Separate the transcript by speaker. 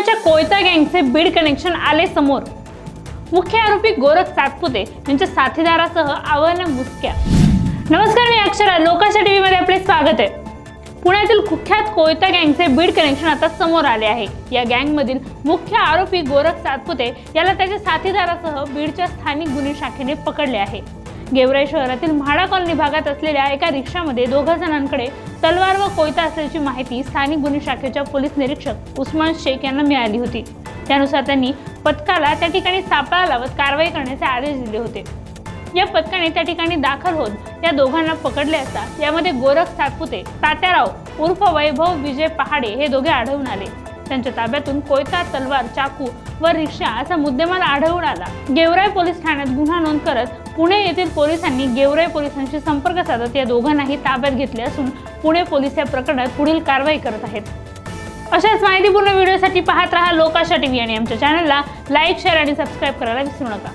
Speaker 1: पुण्याच्या कोयता गँगचे बीड कनेक्शन आले समोर. मुख्य आरोपी गोरख सातपुते यांच्या साथीदारासह आवळण्या मुसक्या. नमस्कार मी अक्षरा लोकांच्या टीव्ही आपले स्वागत आहे. पुण्यातील कुख्यात कोयता गँगचे बीड कनेक्शन आता समोर आले आहे. या गँगमधील मुख्य आरोपी गोरख सातपुते याला त्याच्या साथीदारासह बीडच्या स्थानिक गुन्हे शाखेने पकडले आहे. गेवराई शहरातील म्हाडा कॉलनी भागात असलेल्या एका रिक्षामध्ये दोघा जणांकडे तलवार व कोयता असल्याची माहिती स्थानिक गुन्हे शाखेच्या पोलीस निरीक्षक उस्मान शेख यांना मिळाली होती. त्यानुसार त्यांनी पथकाला त्या ठिकाणी सापळा लावत कारवाई करण्याचे आदेश दिले होते. या पथकाने त्या ठिकाणी दाखल होत या दोघांना पकडले असता यामध्ये गोरख सातपुते तात्याराव उर्फ वैभव विजय पहाडे हे दोघे आढळून आले. त्यांच्या ताब्यातून कोयता तलवार चाकू व रिक्षा असा मुद्देमाल आढळून आला. गेवराई पोलीस ठाण्यात गुन्हा नोंद करत पुणे येथील पोलिसांनी गेवराई पोलिसांशी संपर्क साधत या दोघांनाही ताब्यात घेतले असून पुणे पोलीस या प्रकरणात पुढील कारवाई करत आहेत. अशाच माहितीपूर्ण व्हिडिओसाठी पाहत रहा लोकाशा टीव्ही आणि आमच्या चॅनलला लाईक शेअर आणि सबस्क्राईब करायला विसरू नका.